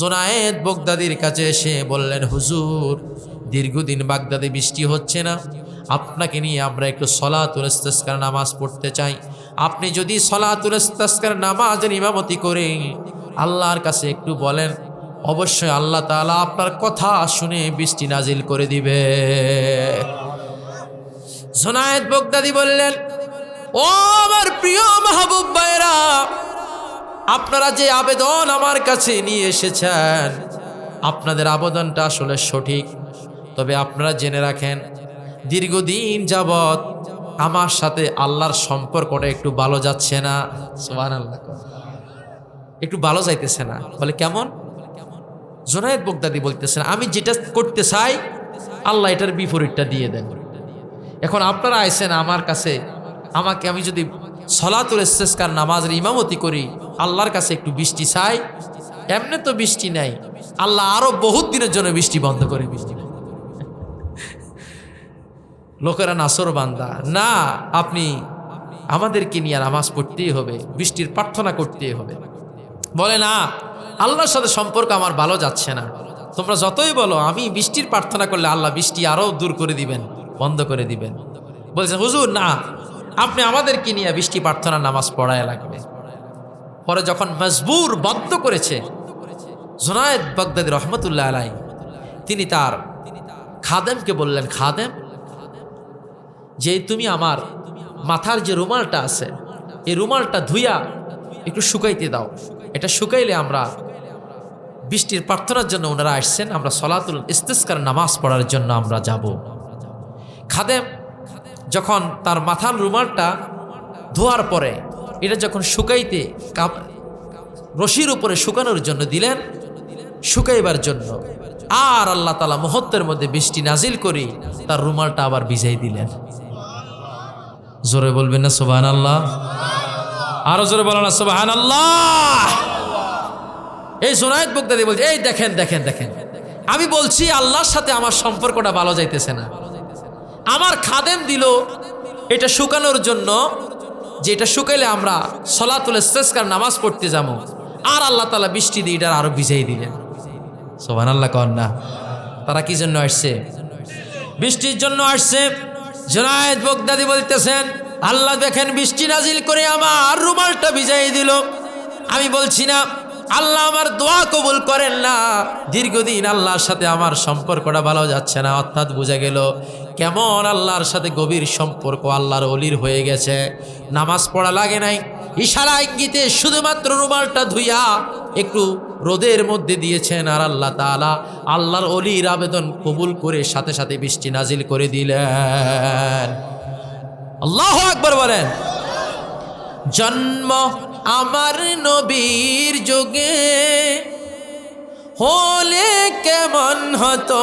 জোনায়েদ বগদাদির কাছে এসে বললেন, হুজুর, দীর্ঘদিন বাগদাদে বৃষ্টি হচ্ছে না। আপনাকে নিয়ে আমরা একটু সলাতুল ইস্তেস্কার নামাজ পড়তে চাই। আপনি যদি সলাতুল ইস্তেস্কার নামাজের ইমামতি করে আল্লাহর কাছে একটু বলেন, অবশ্যই আল্লাহ তাআলা আপনার কথা শুনে বৃষ্টি নাজিল করে দিবে। জোনায়েদ বগদাদি বললেন, ও আমার প্রিয় মাহবুব ভাইরা আপনারা যে আবেদন আমার কাছে নিয়ে এসেছেন, আপনাদের আবেদনটা আসলে সঠিক। তবে আপনারা জেনে রাখেন, দীর্ঘদিন যাবৎ আমার সাথে আল্লাহর সম্পর্কটা একটু ভালো যাচ্ছে না। আল্লাহ একটু ভালো যাইতেছে না। বলে কেমন? জোনায়েদ বগদাদি বলতেছেন, আমি যেটা করতে চাই, আল্লাহ এটার বিপরীতটা দিয়ে দেন। এখন আপনারা আইসেন আমার কাছে, আমাকে আমি যদি সলাতুল ইস্তেস্কার নামাজের ইমামতি করি, আল্লাহর কাছে একটু বৃষ্টি চাই, এমনি তো বৃষ্টি নাই, আল্লাহ আরও বহুত দিনের জন্য বৃষ্টি বন্ধ করে বৃষ্টি লোকেরা নাসর বান্দা, না, আপনি আমাদেরকে নিয়ে নামাজ পড়তেই হবে, বৃষ্টির প্রার্থনা করতেই হবে। বলে না, আল্লাহর সাথে সম্পর্ক আমার ভালো যাচ্ছে না। তোমরা যতই বলো, আমি বৃষ্টির প্রার্থনা করলে আল্লাহ বৃষ্টি আরও দূর করে দিবেন, বন্ধ করে দিবেন। বলছেন হুজুর, না আপনি আমাদেরকে নিয়ে বৃষ্টি প্রার্থনা নামাজ পড়ায় লাগবে। পরে যখন মজবুর বদ্ধ করেছে, জোনায়েদ বগদাদি রহমতুল্লাহ আলাই তিনি তার খাদেমকে বললেন, খাদেম, যে তুমি আমার মাথার যে রুমালটা আছে, এই রুমালটা ধুইয়া একটু শুকাইতে দাও। এটা শুকাইলে আমরা বৃষ্টির প্রার্থনার জন্য ওনারা আসছেন, আমরা সলাতুল ইস্তেস্কার নামাজ পড়ার জন্য আমরা যাব। খাদেম যখন তার মাথার রুমালটা ধোয়ার পরে, এটা যখন শুকাইতে রশির উপরে শুকানোর জন্য দিলেন, শুকাইবার জন্য আর আল্লাহ তালা মুহূর্তের মধ্যে বৃষ্টি নাজিল করি তার রুমালটা আবার ভিজাই দিলেন। জোরে বলবেন না সোবাহান আল্লাহ আরও জোরে বলেন না সোবাহান আল্লাহ এই সোনায়ত বক্তাদি বলছে, এই দেখেন দেখেন দেখেন, আমি বলছি আল্লাহর সাথে আমার সম্পর্কটা ভালো যাইতেছে না। আমার খাদেম দিল এটা শুকানোর জন্য যে এটা শুকাইলে আমরা সলাতুল ইস্তেস্কার নামাজ পড়তে যাব। আর আল্লাহ তালা বৃষ্টি দিয়ে এটা আরও ভিজাই দিলেন। সোহান আল্লাহ কন না। তারা কি জন্য আসছে? বৃষ্টির জন্য আসছে। জোনায়েদ বগদাদি বলতেছেন, আল্লাহ দেখেন বৃষ্টি নাজিল করে আমার রুমালটা ভিজাই দিল। আমি বলছি, না, আল্লাহ আমার দোয়া কবুল করেন না। দীর্ঘদিন আল্লাহর সাথে আমার সম্পর্কটা ভালো যাচ্ছে না। অর্থাৎ বোঝা গেল কেমন আল্লাহর সাথে গভীর সম্পর্ক, আল্লাহর অলির হয়ে গেছে। নামাজ পড়া লাগে নাই। ইশারা ইঙ্গিতে শুধুমাত্র রুমালটা ধুইয়া একটু রোদের মধ্যে দিয়েছেন আর আল্লাহ তাআলা আল্লাহর অলির আবেদন কবুল করে সাথে সাথে বৃষ্টি নাজিল করে দিলেন। আল্লাহ আকবর বলেন, জন্ম আমার নবীর যোগে হলে কেমন হতো?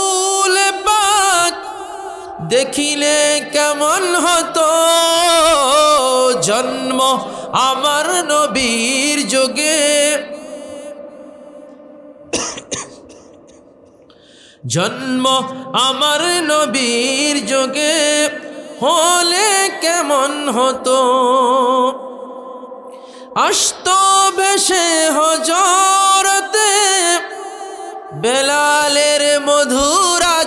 দেখিলে কেমন হতো? জন্ম আমার নবীর যোগে। জন্ম আমার নবীর যোগে হলে কেমন হতো? অস্ত বেশে হজরতে বেলালের মধুরা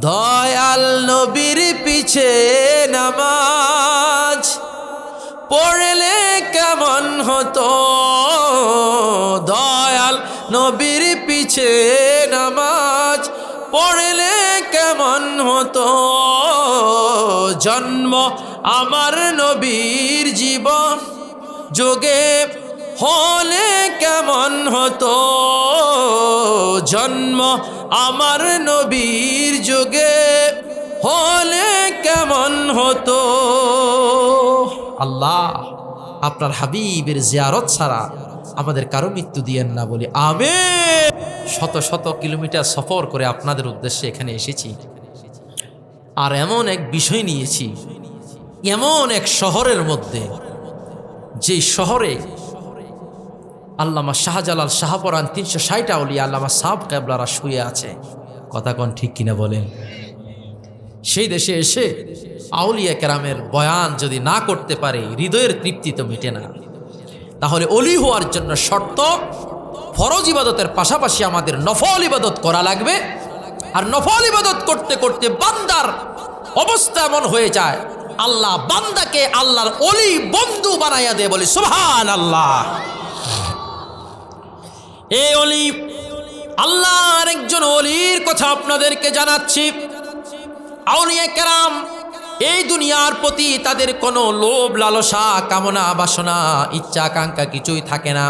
দয়াল নবীর পিছে নামাজ পড়লে কেমন হতো? দয়াল নবীর পিছে নামাজ পড়লে কেমন হতো? জন্ম আমার নবীর জীবন যোগে হলে কেমন হতো? জন্ম আমার নবীর যুগে হলে কেমন হতো? আল্লাহ আপনার হাবিবের জিয়ারত ছাড়া আমাদের কারও মৃত্যু দিয়েন না বলি আমি শত শত কিলোমিটার সফর করে আপনাদের উদ্দেশ্যে এখানে এসেছি। আর এমন এক বিষয় নিয়েছি, এমন এক শহরের মধ্যে, যে শহরে আল্লামা শাহজালাল শাহপরান তিনশো ষাট আউলিয়া আল্লামা সাহ ক্যাবলারা শুয়ে আছে। কথা কোন ঠিক কিনা বলেন? সেই দেশে এসে আউলিয়া কেরামের বয়ান যদি না করতে পারে, হৃদয়ের তৃপ্তি তো মেটে না। তাহলে অলি হওয়ার জন্য শর্ত, ফরজ ইবাদতের পাশাপাশি আমাদের নফল ইবাদত করা লাগবে। আর নফল ইবাদত করতে করতে বান্দার অবস্থা এমন হয়ে যায়, আল্লাহ বান্দাকে আল্লাহর অলি বন্ধু বানাইয়া দেয় বলি সুবহান আল্লাহ এই অলি, আল্লাহর একজন অলির কথা আপনাদেরকে জানাচ্ছি। আউলিয়া কেরাম, এই দুনিয়ার প্রতি তাদের কোনো লোভ, লালসা, কামনা, বাসনা, ইচ্ছা, আকাঙ্ক্ষা কিছুই থাকে না।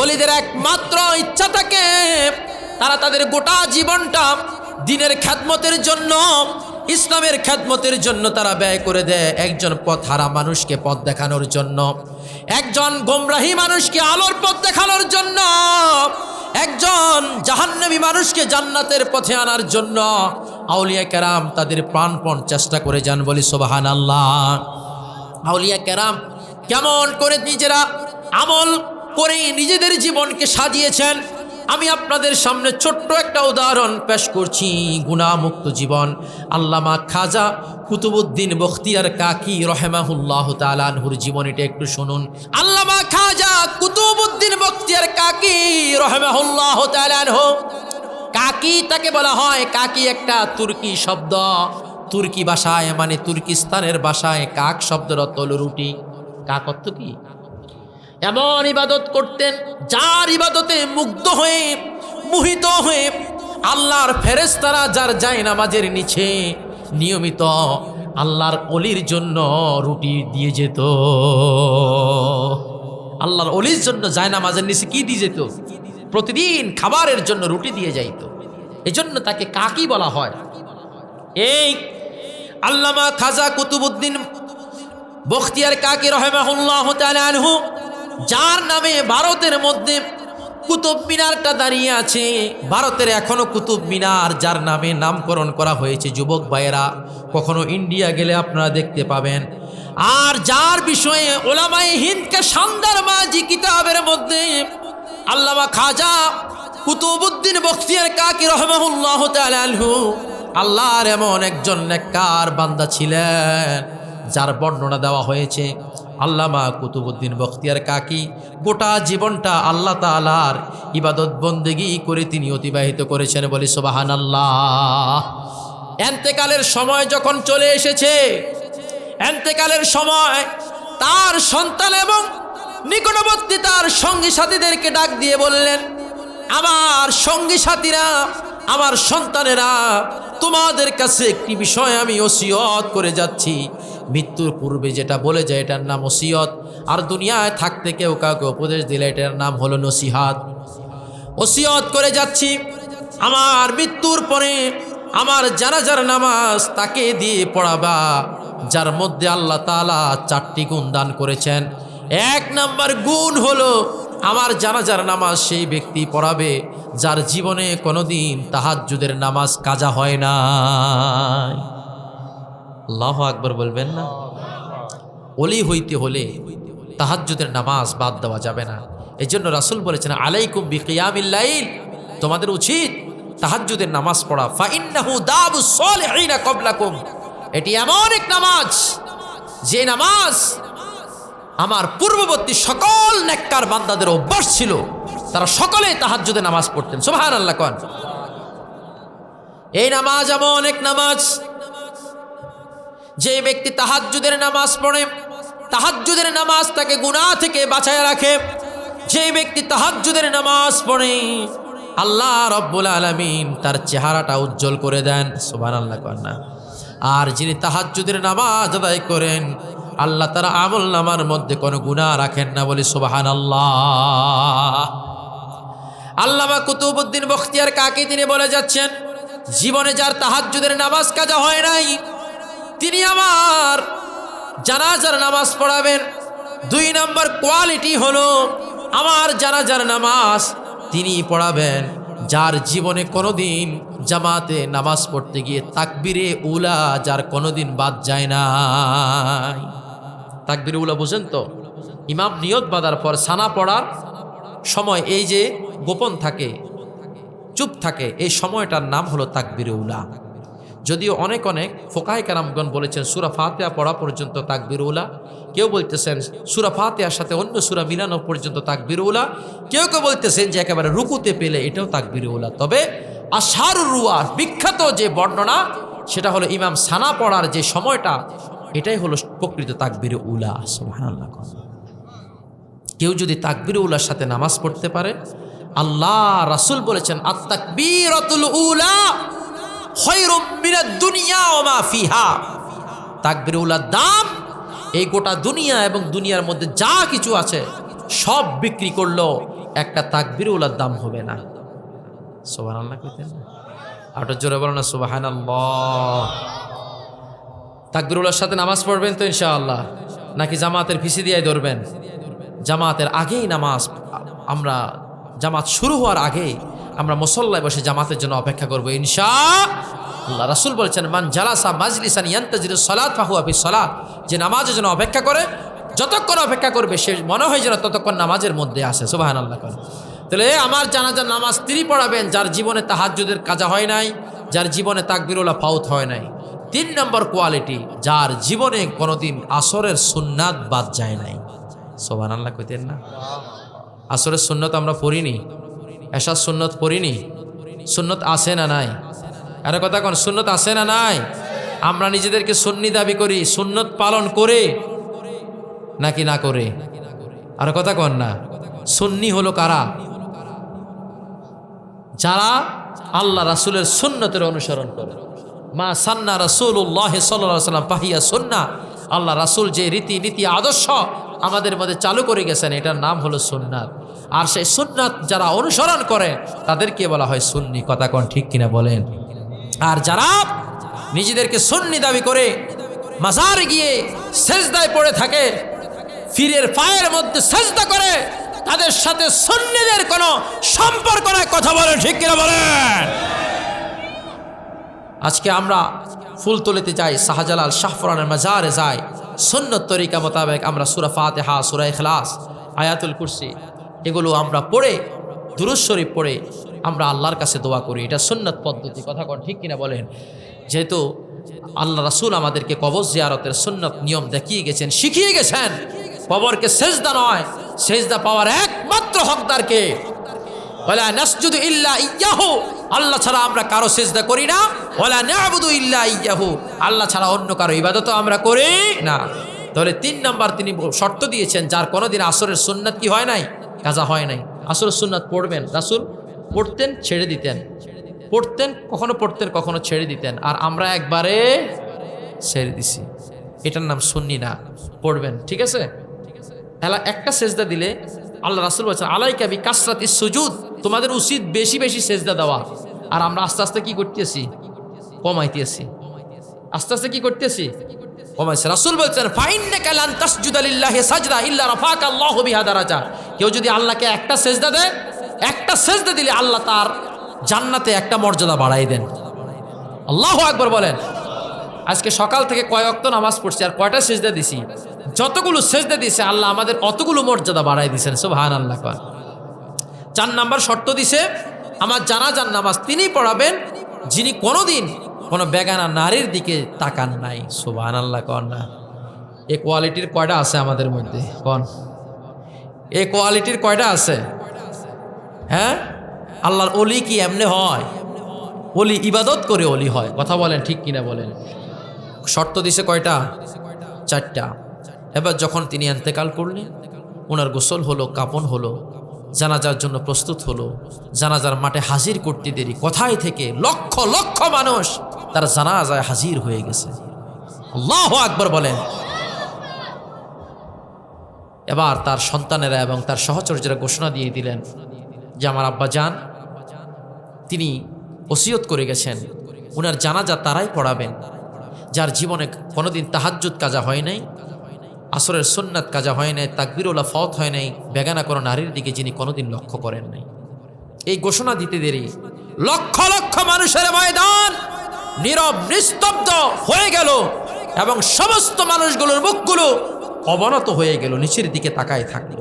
ওলিদের একমাত্র ইচ্ছা থাকে তারা তাদের গোটা জীবনটা দিনের খ্যাতমতের জন্য, ইসলামের খ্যাতমতের জন্য তারা ব্যয় করে দেয় একজন পথ হারা মানুষকে পথ দেখানোর জন্য। একজন গোমরাহী মানুষকে আলোর পথ দেখানোর জন্য, একজন জাহান্নবী মানুষকে জান্নাতের পথে আনার জন্য আউলিয়া কেরাম তাদের প্রাণপণ চেষ্টা করে যান বলি সোবাহান আল্লাহ আউলিয়া কেরাম কেমন করে নিজেরা আমল করে নিজেদের জীবনকে সাজিয়েছেন আমি আপনাদের সামনে ছোট্ট একটা উদাহরণ পেশ করছি, গুণামুক্ত জীবন। আল্লামা খাজা কুতুবুদ্দিন বখতিয়ার কাকি রহেমাহুল্লাহ তালানহুর জীবনীটা একটু শুনুন। আল্লামা খাজা কুতুবুদ্দিন বখতিয়ার কাকি রহেমাহুল্লাহ তালানহু কাকি তাকে বলা হয়, কাকি একটা তুর্কি শব্দ। তুর্কি ভাষায় মানে তুর্কিস্তানের ভাষায় কাক শব্দের অর্থ হলো রুটি। কাক অর্থ কি? এমন ইবাদত করতেন, যার ইবাদতে মুগ্ধ হয়ে, মোহিত হয়ে আল্লাহর ফেরেস্তারা যার যায় নামাজের নিচে নিয়মিত আল্লাহর অলির জন্য রুটি দিয়ে যেত। আল্লাহর অলির জন্য যায় নামাজের নিচে কি দিয়ে যেত? প্রতিদিন খাবারের জন্য রুটি দিয়ে যাইত। এজন্য তাকে কাকি বলা হয়। এই আল্লামা খাজা কুতুবুদ্দিন বখতিয়ার কাকি রহেমাহুল্লাহ আনহু যার নামে ভারতের মধ্যে কুতুব মিনারটা দাঁড়িয়ে আছে, ভারতের এখনও কুতুব মিনার, যার নামে নামকরণ করা হয়েছে। যুবক ভাইয়েরা, কখনো ইন্ডিয়া গেলে আপনারা দেখতে পাবেন। আর যার বিষয়ে ওলামাই হিন্দকে শানদার মাজি কিতাবের মধ্যে আল্লামা খাজা কুতুবুদ্দিন বখতিয়ার কাকি রহমাহুল্লাহ তালহু আল্লাহর এমন একজন নেককার বান্দা ছিলেন, যার বর্ণনা দেওয়া হয়েছে আল্লামা কুতুবুদ্দিন বখতিয়ার কাকি, গোটা জীবনটা আল্লাহ তালার ইবাদত বন্দেগি করে তিনি অতিবাহিত করেছেন বলে সোবাহান আল্লাহ এন্তেকালের সময় যখন চলে এসেছে, এন্তেকালের সময় তার সন্তান এবং নিকটবর্তী তার সঙ্গী সাথীদেরকে ডাক দিয়ে বললেন, আমার সঙ্গী সাথীরা, আমার সন্তানেরা, তোমাদের কাছে একটি বিষয় আমি ওসিয়ত করে যাচ্ছি। মৃত্যুর পূর্বে যেটা বলে যায়, এটার নাম ওসিয়ত। আর দুনিয়ায় থাকতে কেউ কাউকে উপদেশ দিলে এটার নাম হলো নসিহাত। ওসিয়ত করে যাচ্ছি। আমার মৃত্যুর পরে আমার জানাজার নামাজ তাকে দিয়ে পড়াবা, যার মধ্যে আল্লাহ তালা চারটি গুণ দান করেছেন। এক নাম্বার গুণ হলো আমার জানাজার নামাজ সেই ব্যক্তি পড়াবে, যার জীবনে কোনোদিন তাহাজ্জুদের নামাজ কাজা হয় না আল্লাহ আকবর বলবেন না? অলি হইতে হলে তাহাজ্জুদের নামাজ বাদ দেওয়া যাবে না। এই জন্য রাসুল বলেছেন, আলাইকুম বিকিয়ামিল্লাইল তোমাদের উচিত তাহাজ্জুদের নামাজ পড়া। ফাইন্নাহু দাবু সলিহিনা কবলাকুম এটি এমন এক নামাজ, যে নামাজ আমার পূর্ববর্তী সকল নেককার বান্দাদের অভ্যাস ছিল। তারা সকলে তাহাজ্জুদে নামাজ পড়তেন। সুবহান আল্লাহ কন। এই নামাজ এমন এক নামাজ যে ব্যক্তি তাহাজ্জুদের নামাজ পড়ে, তাহাজ্জুদের নামাজ তাকে গুনাহ থেকে বাঁচায় রাখে। যে ব্যক্তি তাহাজ্জুদের নামাজ পড়ে, আল্লাহ রব্বুল আলমিন তার চেহারাটা উজ্জ্বল করে দেন। সুবহান আল্লাহ কন্যা আর যিনি তাহাজ্জুদের নামাজ আদায় করেন, আল্লাহ তারা আমল নামার মধ্যে কোনো গুনাহ রাখেন না বলে সুবাহান আল্লাহ আল্লামা কুতুবুদ্দিন বখতিয়ার কাকে তিনি বলে যাচ্ছেন? জীবনে যার তাহাজ্জুদের নামাজ কাজা হয় নাই তিনি আমার জানাজার নামাজ পড়াবেন। দুই নম্বর কোয়ালিটি হলো আমার জানাজার নামাজ তিনি পড়াবেন। যার জীবনে কোনোদিন জামাতে নামাজ পড়তে গিয়ে তাকবিরে উলা যার কোনোদিন বাদ যায় না তাকবিরে উলা বুঝেন তো? ইমাম নিয়ত বাঁধার পর সানা পড়ার সময় এই যে গোপন থাকে, চুপ থাকে, এই সময়টার নাম হলো তাকবিরে উলা। যদিও অনেক অনেক ফোকায় কারামগণ বলেছেন, সুরা ফাতেহা পড়া পর্যন্ত তাকবির উলা কেউ বলতেছেন, সুরা ফাতেহার সাথে অন্য সুরা মিলানো পর্যন্ত তাকবির উলা কেউ কেউ বলতেছেন যে একেবারে রুকুতে পেলে এটাও তাকবির উলা তবে আশার রুয়া বিখ্যাত যে বর্ণনা, সেটা হলো ইমাম সানা পড়ার যে সময়টা, এটাই হলো প্রকৃত তাকবির উলা সুবহানাল্লাহ। কেউ যদি তাকবির উলার সাথে নামাজ পড়তে পারে, আল্লাহ রাসুল বলেছেন আত্মাকবীরাতুল উলা। দুনিয়া ওয়া মা ফিহা। তাকবির উলার দাম এই গোটা দুনিয়া এবং দুনিয়ার মধ্যে যা কিছু আছে, সব বিক্রি করলেও একটা তাকবির উলার দাম হবে না। না? আটো জোরে বলো না, সুবহানাল্লাহ। তাকবিরুল্লাহর সাথে নামাজ পড়বেন তো ইনশাআল্লাহ, নাকি জামাতের ফিসি দিয়ে ধরবেন? জামাতের আগেই নামাজ, আমরা জামাত শুরু হওয়ার আগেই আমরা মুসল্লায় বসে জামাতের জন্য অপেক্ষা করব, ইনশা আল্লাহ। রাসুল বলছেন, মান জালাসা মাজলিসান ইয়ান্তাজির সলাত ফাহু আফি সলাত যে নামাজের জন্য অপেক্ষা করে, যতক্ষণ অপেক্ষা করবে, সে মনে হয় যেন ততক্ষণ নামাজের মধ্যে আসে সুবাহান আল্লাহ করে তাহলে আমার জানাজার নামাজ তিনি পড়াবেন, যার জীবনে তাহাজ্জুদের কাজা হয় নাই, যার জীবনে তাকবিরুল্লাহ ফাউত হয় নাই। তিন নম্বর কোয়ালিটি, যার জীবনে কোনোদিন আসরের সুন্নাত বাদ যায় নাই। সোবান আল্লাহ কইতেন না। আসরের সুন্নত আমরা পড়িনি। এসার সুন্নত পড়িনি? সুন্নত আসে না নাই? আরে কথা কন, সুন্নত আসে না নাই? আমরা নিজেদেরকে সুন্নি দাবি করি, সুন্নত পালন করে নাকি না করে? আর কথা কন না, সুন্নি হলো কারা? যারা আল্লাহ রাসুলের সুন্নতের অনুসরণ করে। মা সান্না রাসুল্লাহ সাল্লাম পাহিয়া সুন্না। আল্লাহ রাসুল যে রীতি নীতি আদর্শ আমাদের মধ্যে চালু করে গেছেন, এটার নাম হলো সুন্নাত। আর সেই সুন্নাত যারা অনুসরণ করে, তাদেরকে বলা হয় সুন্নি। কথা কোন ঠিক কিনা বলেন? আর যারা নিজেদেরকে সুন্নি দাবি করে, মাজারে গিয়ে সেজদায় পড়ে থাকে, ফিরের পায়ের মধ্যে সেজদা করে, তাদের সাথে সন্ন্যদের কোনো সম্পর্ক নাই। কথা বলে ঠিক কিনা বলেন? আজকে আমরা ফুল তুলিতে যাই, শাহজালাল শাহফরানের মাজারে যাই। সন্ন্যত তরিকা মোতাবেক আমরা সুরা ফাতেহা, সুরা ইখলাস, আয়াতুল কুরসি এগুলো আমরা পড়ে দুরুজ শরীফ পড়ে আমরা আল্লাহর কাছে দোয়া করি। এটা সুন্নত পদ্ধতি, কথা কন ঠিক কিনা বলেন? যেহেতু আল্লাহ রাসুল আমাদেরকে কবজ জিয়ারতের সুন্নত নিয়ম দেখিয়ে গেছেন, শিখিয়ে গেছেন, কবরকে সেজদা নয়, সেজদা পাওয়ার একমাত্র হকদারকে। ইল্লা আল্লাহ ছাড়া আমরা কারও করি না। ইল্লা আল্লাহ ছাড়া অন্য কারও ইবাদত আমরা করি না। তাহলে তিন নাম্বার তিনি শর্ত দিয়েছেন, যার কোনোদিন আসরের সুন্নাত কি হয় নাই? কাজা হয় নাই। আসরের সুন্নাত পড়বেন। রাসুল পড়তেন, ছেড়ে দিতেন। পড়তেন, কখনো পড়তেন, কখনো ছেড়ে দিতেন। আর আমরা একবারে ছেড়ে দিছি। এটার নাম সুন্নি না পড়বেন, ঠিক আছে? এলা একটা সেজদা দিলে আল্লাহ রাসুল বলছেন আলাই কাবি কাসরাত সুজুদ। তোমাদের উচিত বেশি বেশি সেজদা দেওয়া। আর আমরা আস্তে আস্তে কি করতেছি? কমাইতেছি। আস্তে আস্তে কি করতেছি? কমাইছে রাসুল বলছেন ফাইন্নে কালান তাসজুদালিল্লাহি সাজদা ইল্লা রাফাক আল্লাহু বিহা দারাজা। কেউ যদি আল্লাহকে একটা সেজদা দেয়, একটা সেজদা দিলে আল্লাহ তার জান্নাতে একটা মর্যাদা বাড়াই দেন। আল্লাহ আকবর বলেন। আজকে সকাল থেকে কয় নামাজ পড়ছি আর কয়টা সেজদা দিছি? যতগুলো সেজদা দিছে, আল্লাহ আমাদের অতগুলো মর্যাদা বাড়াই দিছেন। সুবহান আল্লাহ চার নাম্বার শর্ত দিছে, আমার জানা যান নামাজ তিনি পড়াবেন, যিনি কোনোদিন কোনো বেগানা নারীর দিকে তাকান নাই। সুবহান আল্লাহ কন না। এ কোয়ালিটির কয়টা আছে আমাদের মধ্যে? কন। এ কোয়ালিটির কয়টা আছে? হ্যাঁ? আল্লাহর অলি কি এমনি হয়? অলি ইবাদত করে অলি হয়। কথা বলেন, ঠিক কিনা বলেন? শর্ত দিছে কয়টা? চারটা। এবার যখন তিনি এন্তেকাল করলেন ওনার গোসল হলো, কাপন হলো জানাজার জন্য প্রস্তুত হলো। জানাজার মাঠে হাজির করতে দেরি কোথায় থেকে লক্ষ লক্ষ মানুষ তার জানাজায় হাজির হয়ে গেছে। আল্লাহ আকবর বলেন। এবার তার সন্তানেরা এবং তার সহচর্যরা ঘোষণা দিয়ে দিলেন যে, আমার আব্বা যান। তিনি ওসিয়ত করে গেছেন। ওনার জানাজা তারাই পড়াবেন। যার জীবনে কোনোদিন তাহাজ্জুদ কাজা হয় নাই। আসরের সুন্নাত কাজা হয় নাই তাকবিরুল্লাহ ফত হয় নাই, বেগানা কোনো নারীর দিকে যিনি কোনোদিন লক্ষ্য করেন নাই। এই ঘোষণা দিতে দেরি। লক্ষ লক্ষ মানুষের ময়দান নীরব, নিস্তব্ধ হয়ে গেল এবং সমস্ত মানুষগুলোর মুখগুলো অবনত হয়ে গেল, নিচের দিকে তাকায় থাকল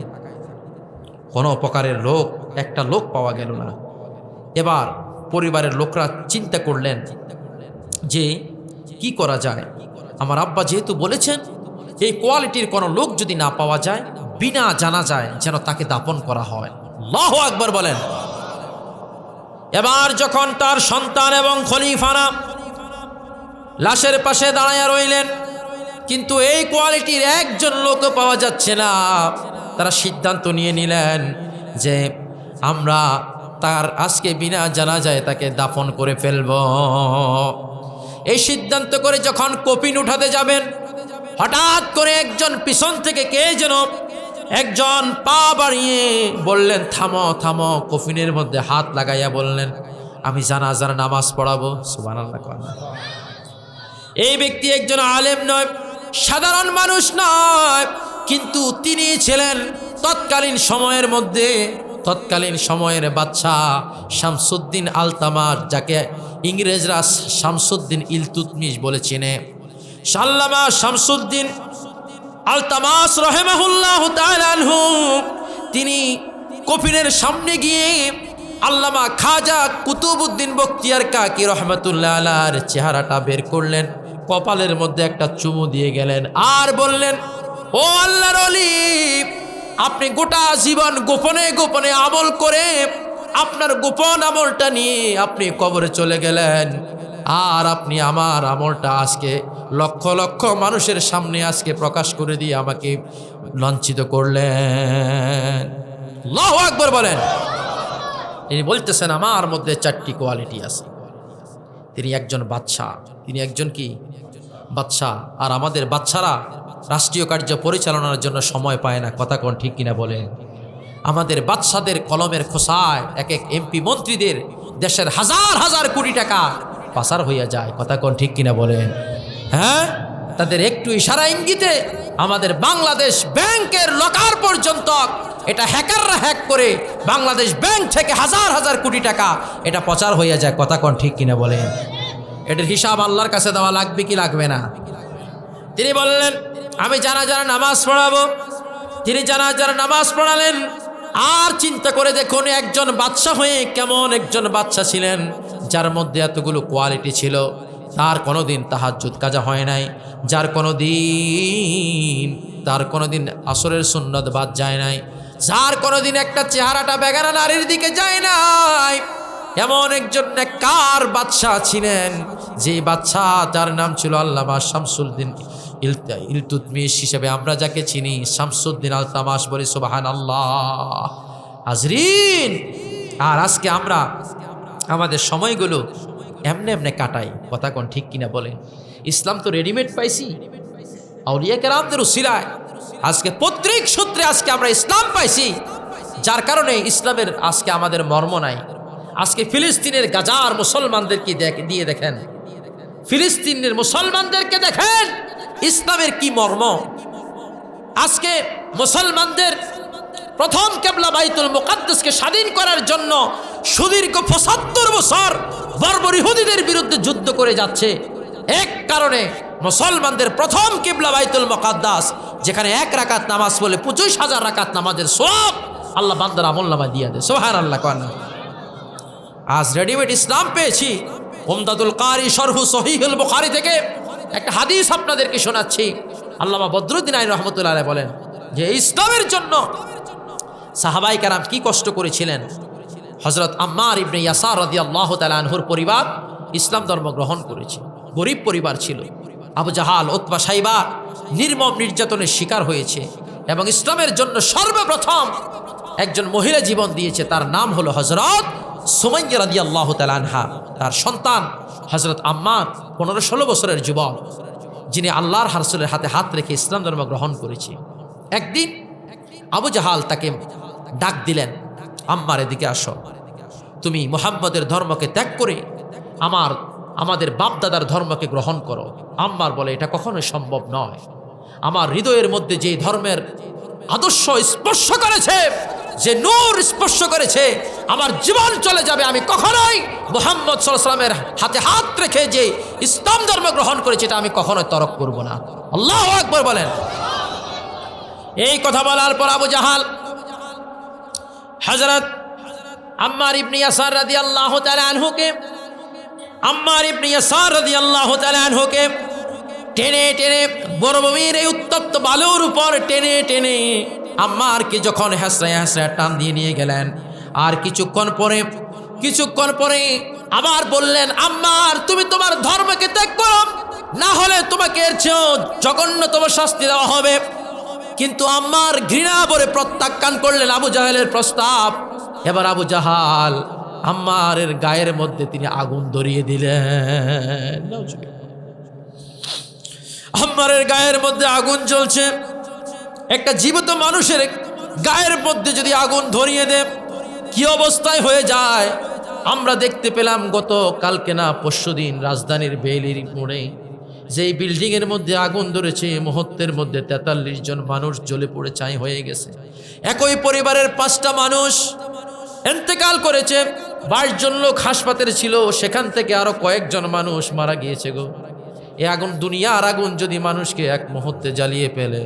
কোনো প্রকারের লোক, একটা লোক পাওয়া গেল না। এবার পরিবারের লোকরা চিন্তা করলেন যে, কি করা যায়? আমার আব্বা যেহেতু বলেছেন এই কোয়ালিটির কোনো লোক যদি না পাওয়া যায়, বিনা জানা যায় যেন তাকে দাপন করা হয়। লাহ আকবর বলেন। এবার যখন তার সন্তান এবং খলিফানা লাশের পাশে দাঁড়াইয়া রইলেন, কিন্তু এই কোয়ালিটির একজন লোকও পাওয়া যাচ্ছে না। তারা সিদ্ধান্ত নিয়ে নিলেন যে আমরা তার আজকে বিনা জানা যায় তাকে দাফন করে ফেলব। এই সিদ্ধান্ত করে যখন কপিন উঠাতে যাবেন হঠাৎ করে একজন পিছন থেকে কে যেন একজন পা বাড়িয়ে বললেন, থামো থামো। কফিনের মধ্যে হাত লাগাইয়া বললেন, আমি জানাজার নামাজ পড়াবো। সুবান এই ব্যক্তি একজন আলেম নয়, সাধারণ মানুষ নয়, কিন্তু তিনি ছিলেন তৎকালীন সময়ের মধ্যে, তৎকালীন সময়ের বাচ্চা শামসুদ্দিন আলতামার, যাকে ইংরেজরা শামসুদ্দিন ইলতুতমিশ বলে চেনে। সাল্লামা শামসুদ্দিন আলতামাস রহেমাহুল্লাহ তাআলাহু তিনি কফিনের সামনে গিয়ে আল্লামা খাজা কুতুবুদ্দিন বক্তিয়ার কাকি রহমতুল্লাহ আলার চেহারাটা বের করলেন, কপালের মধ্যে একটা চুমু দিয়ে গেলেন আর বললেন, ও আল্লাহর আপনি গোটা জীবন গোপনে গোপনে আমল করে আপনার গোপন আমলটা নিয়ে আপনি কবরে চলে গেলেন। আর আপনি আমার আমলটা আজকে লক্ষ লক্ষ মানুষের সামনে আজকে প্রকাশ করে দিয়ে আমাকে লঞ্চিত করলেন। লহ আকবর বলেন। তিনি বলতেছেন, আমার মধ্যে চারটি কোয়ালিটি আছে। তিনি একজন বাচ্চা তিনি একজন কি? বাচ্চা আর আমাদের বাচ্চারা রাষ্ট্রীয় কার্য পরিচালনার জন্য সময় পায় না। কথা কোন ঠিক কিনা বলেন? আমাদের বাচ্চাদের কলমের খোসায় এক এক এমপি মন্ত্রীদের দেশের হাজার হাজার কোটি টাকা পাচার হইয়া যায়। কথা কোন ঠিক কিনা বলেন? হ্যাঁ? তাদের একটু ইশারা ইঙ্গিতে আমাদের বাংলাদেশ ব্যাংকের লকার পর্যন্ত এটা হ্যাকাররা হ্যাক করে বাংলাদেশ ব্যাংক থেকে হাজার হাজার কোটি টাকা এটা প্রচার হইয়া যায়। কথা কোন ঠিক কিনা বলেন? এটার হিসাব আল্লাহর কাছে দেওয়া লাগবে কি লাগবে না? তিনি বললেন, আমি জানা যারা নামাজ পড়াবো, তিনি জানা যারা নামাজ পড়ালেন, আর চিন্তা করে দেখুন একজন বাচ্চা হয়ে কেমন একজন বাচ্চা ছিলেন। যার মধ্যে এতগুলো কোয়ালিটি ছিল, তার কোনো দিন তাহাজ্জুদ কাজা হয় নাই। যার কোনো দিন তার কোনো দিন আসরের সুন্নত বাদ যায় নাই। যার কোনো দিন একটা চেহারাটা বেগানা নারীর দিকে যায় নাই। এমন একজন কার বাদশাহ ছিলেন, যে বাচ্চা যার নাম ছিল আল্লামা শামসুদ্দিন ইলতা, ইলতুতমিশ হিসেবে আমরা যাকে চিনি, শামসুদ্দিন আল তামাস বলি সুবাহান আল্লাহ হাজরিন, আর আজকে আমরা আমাদের সময়গুলো এমনে এমনে কাটাই কথা কোন ঠিক কিনা বলেন। ইসলাম তো রেডিমেড পাইছি। আউলিয়া কেরামদের উসিলায় আজকে পত্রিক সূত্রে আজকে আমরা ইসলাম পাইছি। যার কারণে ইসলামের আজকে আমাদের মর্ম নাই। আজকে ফিলিস্তিনের গাজার মুসলমানদেরকে দিয়ে দেখেন। ফিলিস্তিনের মুসলমানদেরকে দেখেন। ইসলামের কি মর্ম? আজকে মুসলমানদের প্রথম কেবলা বাইতুল মুকাদ্দাসকে স্বাধীন করার জন্য সুদীর্ঘ পঁচাত্তর বছর বর্বর ইহুদিদের বিরুদ্ধে যুদ্ধ করে যাচ্ছে। এক কারণে মুসলমানদের প্রথম কিবলা বাইতুল মুকাদ্দাস, যেখানে এক রাকাত নামাজ বলে পঁচিশ হাজার রাকাত নামাজের সব আল্লাহ বান্দার আমল নামা দিয়ে দেয়। সোহার আল্লাহ কন আজ রেডিমেড ইসলাম পেয়েছি। ওমদাদুল কারি সরহু সহিহুল বুখারি থেকে একটা হাদিস আপনাদেরকে শোনাচ্ছি। আল্লামা বদরুদ্দিন আইন রহমতুল্লাহ বলেন যে ইসলামের জন্য সাহাবাই কারাম কি কষ্ট করেছিলেন? হজরত আম্মার ইবনে ইয়াসার রদি আল্লাহ তালানহুর পরিবার ইসলাম ধর্ম গ্রহণ করেছে। গরিব পরিবার ছিল। আবু জাহাল ওতবা সাইবা নির্মম নির্যাতনের শিকার হয়েছে এবং ইসলামের জন্য সর্বপ্রথম একজন মহিলা জীবন দিয়েছে। তার নাম হলো হজরত সোমাইয়া রাদি আল্লাহ তালানহা তার সন্তান হজরত আম্মার পনেরো ষোলো বছরের যুবক, যিনি আল্লাহর হারসুলের হাতে হাত রেখে ইসলাম ধর্ম গ্রহণ করেছে। একদিন আবু জাহাল তাকে ডাক দিলেন, আম্মার এদিকে আসো। তুমি মোহাম্মদের ধর্মকে ত্যাগ করে আমার, আমাদের বাপদাদার ধর্মকে গ্রহণ করো। আম্মার বলে, এটা কখনোই সম্ভব নয়। আমার হৃদয়ের মধ্যে যে ধর্মের আদর্শ স্পর্শ করেছে, যে নূর স্পর্শ করেছে, আমার জীবন চলে যাবে। আমি কখনোই মোহাম্মদ সাল্লামের হাতে হাত রেখে যে ইসলাম ধর্ম গ্রহণ করেছে, এটা আমি কখনোই তরক করব না। আল্লাহ আকবর বলেন। এই কথা বলার পর আবু জাহাল হজরত আম্মার ইবনে ইয়াসার রাদিয়াল্লাহু তাআলা আনহুকে, আম্মার ইবনে ইয়াসার রাদিয়াল্লাহু তাআলা আনহুকে টেনে টেনে বড়ভূমির এই উত্তপ্ত বালুর উপর টেনে টেনে আম্মারকে যখন হ্যাসরায় হ্যাসরায় টান দিয়ে নিয়ে গেলেন। আর কিছুক্ষণ পরে কিছুক্ষণ পরে আবার বললেন, আম্মার, তুমি তোমার ধর্মকে ত্যাগ করো, না হলে তোমাকে এর চেয়েও জঘন্যতম শাস্তি দেওয়া হবে। কিন্তু আম্মার ঘৃণা ভরে প্রত্যাখ্যান করলেন আবু জাহালের প্রস্তাব। এবার আবু জাহাল আম্মারের গায়ের মধ্যে তিনি আগুন ধরিয়ে দিলেন। আম্মারের গায়ের মধ্যে আগুন জ্বলছে। একটা জীবিত মানুষের গায়ের মধ্যে যদি আগুন ধরিয়ে দেয়, কি অবস্থায় হয়ে যায়? আমরা দেখতে পেলাম গত কালকে না পরশু দিন রাজধানীর বেইলির মোড়ে যেই বিল্ডিং এর মধ্যে আগুন ধরেছে, এই মুহূর্তের মধ্যে তেতাল্লিশ জন মানুষ জ্বলে পড়ে, চাই হয়ে গেছে। একই পরিবারের পাঁচটা মানুষ এন্তেকাল করেছে, বাইশ জন লোক হাসপাতালে ছিল, সেখান থেকে আরও কয়েকজন মানুষ মারা গিয়েছে গো। এ আগুন দুনিয়ার আগুন যদি মানুষকে এক মুহূর্তে জ্বালিয়ে ফেলে,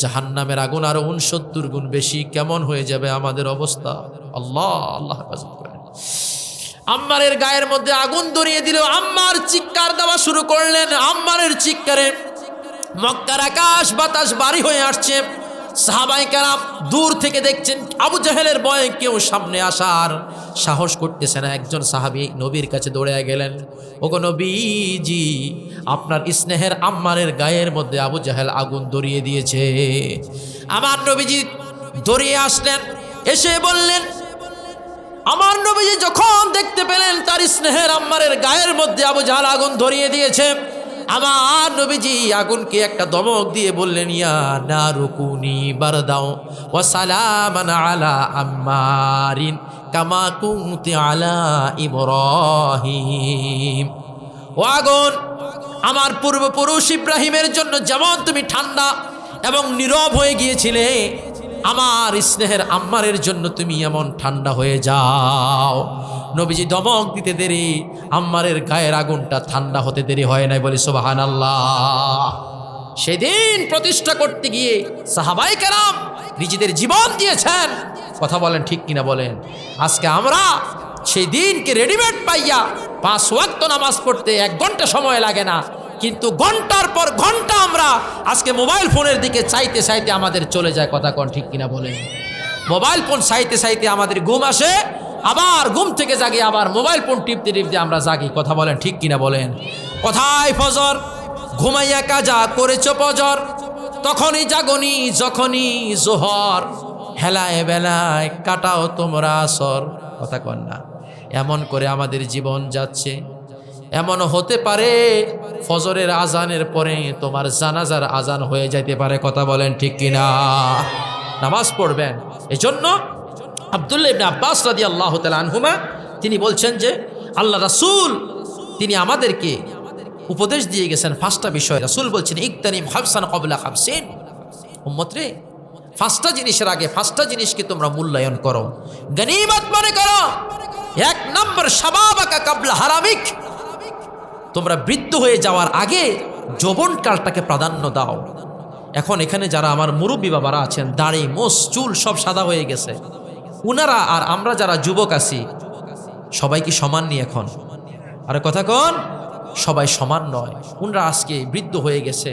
জাহান্নামের আগুন আরও উনসত্তর গুণ বেশি কেমন হয়ে যাবে আমাদের অবস্থা? আল্লাহ আল্লাহ করেন। আম্মারের গায়ের মধ্যে আগুন ধরিয়ে দিল। আম্মার চিৎকার দেওয়া শুরু করলেন। আম্মারের চিৎকারে মক্কার আকাশ বাতাস বাড়ি হয়ে আসছে। সাহাবাই কারাম দূর থেকে দেখছেন আবু জাহেলের বয়ে কেউ সামনে আসার সাহস করতেছে না। একজন সাহাবি নবীর কাছে দৌড়ে গেলেন, ওগো নবীজি, আপনার স্নেহের আম্মারের গায়ের মধ্যে আবু জাহেল আগুন ধরিয়ে দিয়েছে। আমার নবীজি ধরিয়ে আসলেন, এসে বললেন আমার নবীজি যখন দেখতে পেলেন তার স্নেহের আম্মারের গায়ের মধ্যে আবু জাহাল আগুন ধরিয়ে দিয়েছে, আমার নবীজি আগুনকে একটা দমক দিয়ে বললেন, ইয়া না রুকুনি বারদাও ও সালামান আলা আম্মারিন কামা কুমতি আলা ইব্রাহিম। ও আগুন, আমার পূর্বপুরুষ ইব্রাহিমের জন্য যেমন তুমি ঠান্ডা এবং নীরব হয়ে গিয়েছিলে আমার স্নেহের আম্মারের জন্য তুমি এমন ঠান্ডা হয়ে যাও। নবীজি দমক দিতে দেরি, আম্মারের গায়ের আগুনটা ঠান্ডা হতে দেরি হয় নাই বলে সোবাহান আল্লাহ সেদিন প্রতিষ্ঠা করতে গিয়ে সাহাবাই কারাম নিজেদের জীবন দিয়েছেন। কথা বলেন ঠিক কিনা বলেন? আজকে আমরা সেই দিনকে রেডিমেড পাইয়া পাঁচ ওয়াক্ত নামাজ পড়তে এক ঘণ্টা সময় লাগে না। কিন্তু ঘণ্টার পর ঘণ্টা আমরা আজকে মোবাইল ফোনের দিকে চাইতে চাইতে আমাদের চলে যায় কথা কন ঠিক কিনা বলেন। মোবাইল ফোন চাইতে চাইতে আমাদের ঘুম আসে, আবার ঘুম থেকে জাগি আবার মোবাইল ফোন টিপতে টিপতে আমরা জাগি, কথা বলেন ঠিক কিনা বলেন। কোথায় ফজর ঘুমাইয়া কাজা করেছ পজর, তখনই জাগনি, যখনই জোহর, হেলায় বেলায় কাটাও তোমরা আসর, কথা কন না। এমন করে আমাদের জীবন যাচ্ছে। এমন হতে পারে ফজরের আজানের পরে তোমার জানাজার আজান হয়ে যাইতে পারে, কথা বলেন ঠিক কিনা? নামাজ পড়বেন। এজন্য আবদুল্লাহ ইবনে আব্বাস রাদি আল্লাহ আনহুমা, তিনি বলছেন যে, আল্লাহ রাসূল, তিনি আমাদেরকে উপদেশ দিয়ে গেছেন পাঁচটা বিষয়। রাসুল বলছেন, ইকতানিম হাফসান কবলা হাফসিন উম্মত রে, পাঁচটা জিনিসের আগে পাঁচটা জিনিসকে তোমরা মূল্যায়ন করো। গনিমত মনে করো, এক নম্বর সাবাবাকা কাবলা হারামিক। তোমরা বৃদ্ধ হয়ে যাওয়ার আগে যৌবনকালটাকে প্রাধান্য দাও। এখন এখানে যারা আমার মুরব্বী বাবারা আছেন, দাড়ি, মোষ, চুল সব সাদা হয়ে গেছে। উনারা আর আমরা যারা যুবক আছি, সবাই কি সমান নি এখন? আর কথা কন, সবাই সমান নয়। উনরা আজকে বৃদ্ধ হয়ে গেছে।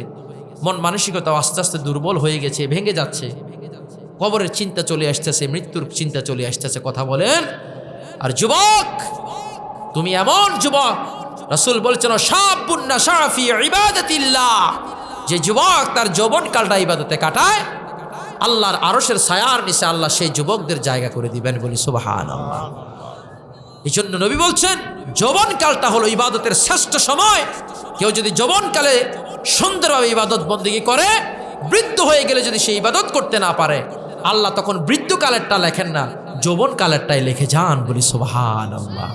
মন মানসিকতা আস্তে আস্তে দুর্বল হয়ে গেছে, ভেঙে যাচ্ছে। কবরের চিন্তা চলে আসতেছে, মৃত্যুর চিন্তা চলে আসতেছে, কথা বলেন। আর যুবক, তুমি এমন যুবক রসুল বলছেন সাবুন্না সাফি ইবাদতিল্লাহ। যে যুবক তার যৌবনকালটা ইবাদতে কাটায়, আল্লাহর আরসের ছায়ার নিচে আল্লাহ সেই যুবকদের জায়গা করে দিবেন বলি সুবাহান এই জন্য নবী বলছেন, যৌবনকালটা হলো ইবাদতের শ্রেষ্ঠ সময়। কেউ যদি যৌবনকালে সুন্দরভাবে ইবাদত বন্দী করে, বৃদ্ধ হয়ে গেলে যদি সে ইবাদত করতে না পারে, আল্লাহ তখন বৃদ্ধকালেরটা লেখেন না যৌবন কালেরটাই লিখে যান বলি সুবহান আল্লাহ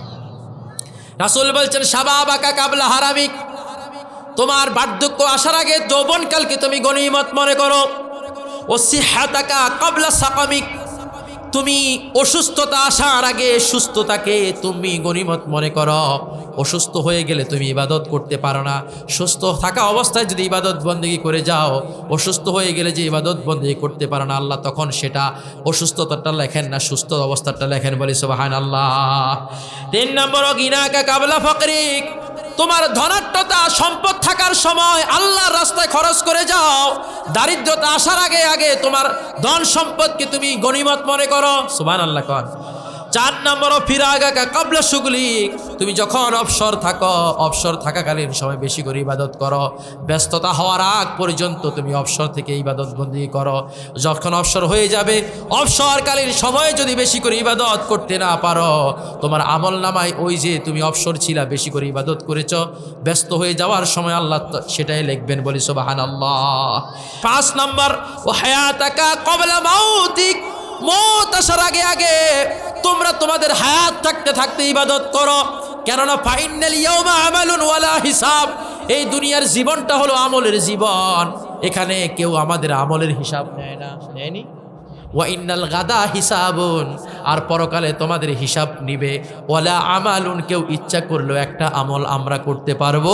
রাসুল বলছেন সাবাবাকা কাবলা হারামিক। তোমার বার্ধক্য আসার আগে যৌবনকালকে তুমি গণিমত মনে করো। ও সিহাতাকা কাবলা সাকামিক। তুমি অসুস্থতা আসার আগে সুস্থতাকে তুমি গণিমত মনে করো। অসুস্থ হয়ে গেলে তুমি ইবাদত করতে পারো না। সুস্থ থাকা অবস্থায় যদি ইবাদত বন্দেগি করে যাও, অসুস্থ হয়ে গেলে যে ইবাদত বন্দেগি করতে পারো না, আল্লাহ তখন সেটা অসুস্থতাটা লেখেন না, সুস্থ অবস্থাটা লেখেন বলি সুবাহান আল্লাহ তিন নম্বর গিনাকা কাবলা ফকরিক। তোমার ধনাট্যতা সম্পদ থাকার সময় আল্লাহর রাস্তায় খরচ করে যাও। দারিদ্রতা আসার আগে আগে তোমার ধন সম্পদকে তুমি গণিমত মনে করো। সুবান আল্লাহ কর। চার নম্বর ফিরাগাকা কাবলা সুগলিক তুমি যখন অবসর থাকো, অবসর থাকাকালীন সময় বেশি করে ইবাদত করো। ব্যস্ততা হওয়ার আগ পর্যন্ত তুমি অবসর থেকে ইবাদত বন্দি করো। যখন অবসর হয়ে যাবে, অবসরকালীন সময়ে যদি বেশি করে ইবাদত করতে না পারো, তোমার আমল নামায় ওই যে তুমি অবসর ছিলা, বেশি করে ইবাদত করেছ, ব্যস্ত হয়ে যাওয়ার সময় আল্লাহ সেটাই লিখবেন বলি সোবাহান আল্লাহ পাঁচ নম্বর, ও হায়াতাকা কবলা মাউতিক। মত আসার আগে আগে তোমরা তোমাদের হায়াত থাকতে থাকতে ইবাদত করো। কেননা ফাইনাল ইয়াউমা আমালুন হিসাব। এই দুনিয়ার জীবনটা হলো আমলের জীবন। এখানে কেউ আমাদের আমলের হিসাব নেয় না, নেয়নি? ওয়াইনাল গাদা হিসাবুন। আর পরকালে তোমাদের হিসাব নিবে। ওয়ালা আমালুন, কেউ ইচ্ছা করল একটা আমল আমরা করতে পারব।